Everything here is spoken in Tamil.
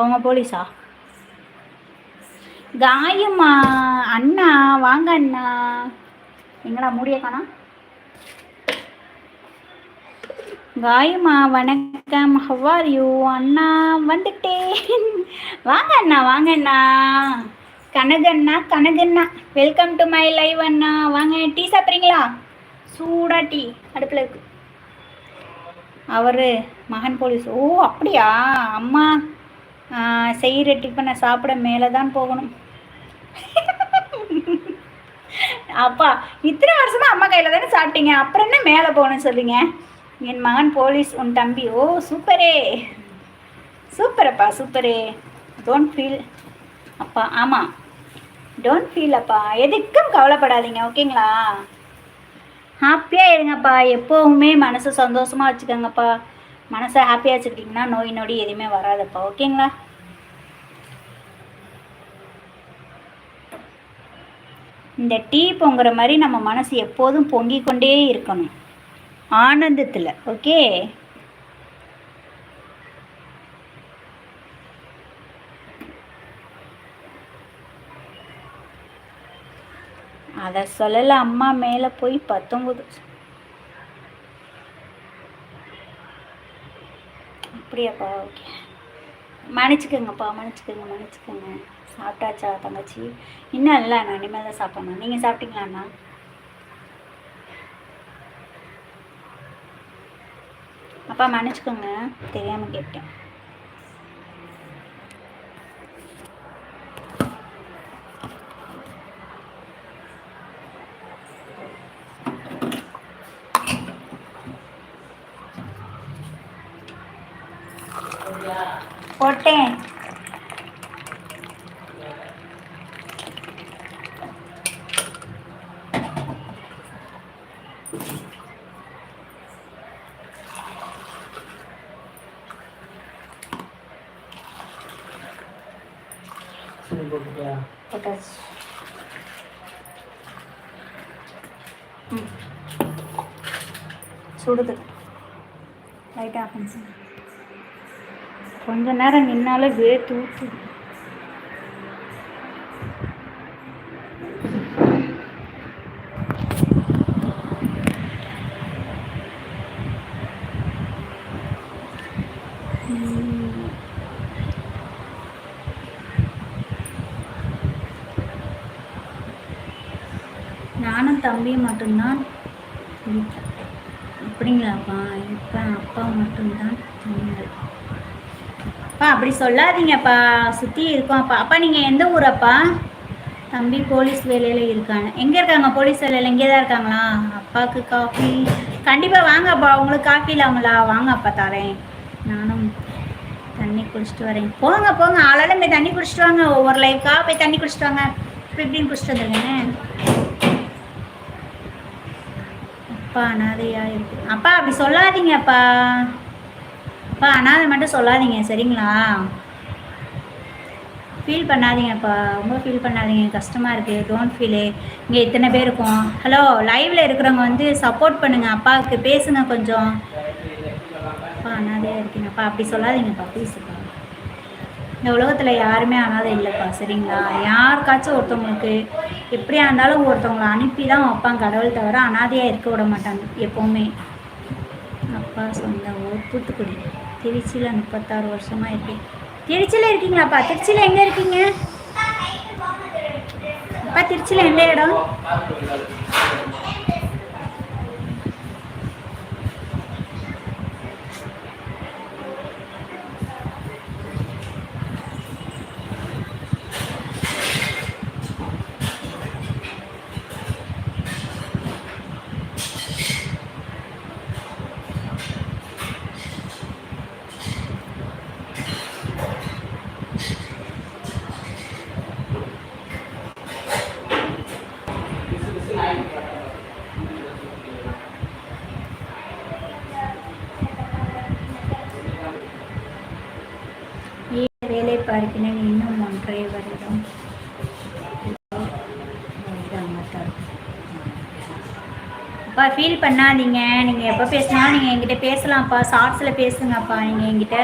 அவங்க போலீஸா? காயம்மா அண்ணா வாங்க அண்ணா. எங்களா மூடிய காணா? காயம்மா வணக்கம். ஹவ்வார் யூ அண்ணா வந்துட்டேன். வாங்க அண்ணா வாங்க அண்ணா. கனகண்ணா கனகண்ணா வெல்கம் டு மை லைவ் அண்ணா. வாங்க டீ சாப்பிட்றீங்களா? சூடா டீ. அடுப்பில் இருக்கு. அவர் மகன் போலீஸ். ஓ அப்படியா? அம்மா. செய்கிற டிஃபனை சாப்பிட மேலே தான் போகணும். அப்பா இத்தனை வருஷமா அம்மா கையில் தானே சாப்பிட்டீங்க? அப்புறம் என்ன மேலே போகணும்னு சொல்லுங்க? என் மகன் போலீஸ் உன் தம்பி. ஓ சூப்பரே. சூப்பரப்பா சூப்பரே. டோன்ட் ஃபீல் அப்பா ஆமாம் டோன்ட் ஃபீல் அப்பா. எதுக்கும் கவலைப்படாதீங்க ஓகேங்களா? ஹாப்பியாக இருங்கப்பா. எப்போவுமே மனசு சந்தோஷமாக வச்சுக்கோங்கப்பா. மனசை ஹாப்பியாக வச்சுக்கிட்டிங்கன்னா நோய் நொடி எதுவுமே வராதப்பா ஓகேங்களா இந்த டீ பொங்குற மாதிரி நம்ம மனசு எப்போதும் பொங்கிக் கொண்டே இருக்கணும். ஆனந்தத்தில் ஓகே அதை சொல்லலை அம்மா மேலே போய் பத்தொம்பது அப்படியாப்பா? ஓகே. மன்னிச்சுக்கோங்கப்பா மன்னிச்சுக்கோங்க மன்னிச்சுக்கோங்க. சாப்பிட்டாச்சா தங்கச்சி? இன்னும் இல்லை நான் இனிமேல் தான் சாப்பிட்ணும். நீங்கள் சாப்பிட்டீங்களாண்ணா அப்பா மன்னிச்சுக்கோங்க. தெரியாமல் கேட்டேன். போட்டேன். போட்டாச்சு. ம். சுடுது. லைட்டாக கொஞ்ச நேரம் நின்னாலும் வே தூக்கு நானும் தம்பியும் மட்டும்தான் அப்படிங்களாப்பா? இப்போ அப்பா மட்டும்தான் நீங்கள் அப்பா அப்படி சொல்லாதீங்கப்பா. சுற்றி இருக்கோம் அப்பா அப்பா நீங்கள் எந்த ஊரப்பா? தம்பி போலீஸ் வேலையில் இருக்காங்க எங்கே இருக்காங்க போலீஸ் வேலையில்? இங்கே தான் இருக்காங்களா? அப்பாவுக்கு காஃபி. கண்டிப்பாக வாங்கப்பா. உங்களுக்கு காஃபி இல்லாமலா? வாங்க அப்பா தரேன். நானும் தண்ணி குடிச்சிட்டு வரேன். போங்க போங்க. ஆளால போய் தண்ணி குடிச்சிட்டு வாங்க. ஒவ்வொரு லைஃப்காக போய் தண்ணி குடிச்சிட்டு வாங்க. இப்படின்னு குடிச்சிட்டு வந்துருங்க. அப்பா அனாதையாக இருக்கு. அப்பா அப்படி சொல்லாதீங்கப்பா. அப்பா அனாதை மட்டும் சொல்லாதீங்க சரிங்களா? ஃபீல் பண்ணாதீங்கப்பா ரொம்ப ஃபீல் பண்ணாதீங்க. கஷ்டமாக இருக்குது டோன்ட் ஃபீலு இங்கே இத்தனை பேர் இருக்கோம். ஹலோ லைவில் இருக்கிறவங்க வந்து சப்போர்ட் பண்ணுங்கள் அப்பாவுக்கு பேசுங்க கொஞ்சம். அப்பா அனாதையாக இருக்கீங்கப்பா அப்படி சொல்லாதீங்கப்பா ப்ளீஸுப்பா இந்த உலகத்தில் யாருமே அனாதை இல்லைப்பா சரிங்களா? யாருக்காச்சும் ஒருத்தவங்களுக்கு எப்படியா இருந்தாலும் ஒருத்தவங்களை அனுப்பி தான் வைப்பான் கடவுள் தவிர அனாதையாக இருக்க விட மாட்டாங்க எப்போவுமே. அப்பா சொந்த ஊர் தூத்துக்குடி. திருச்சியில் முப்பத்தாறு வருஷமாக இருக்கேன் திருச்சியில் இருக்கீங்களாப்பா? திருச்சியில் எங்கே இருக்கீங்க? அப்பா திருச்சியில் எந்த இடம்? வேலை பார்க்கிறேன் இன்னும் ஒன்றரை வருடம். அப்பா ஃபீல் பண்ணாதீங்க. நீங்கள் எப்போ பேசினாலும் நீங்கள் என்கிட்ட பேசலாம்ப்பா. ஷார்ட்ஸில் பேசுங்கப்பா. நீங்கள் என்கிட்ட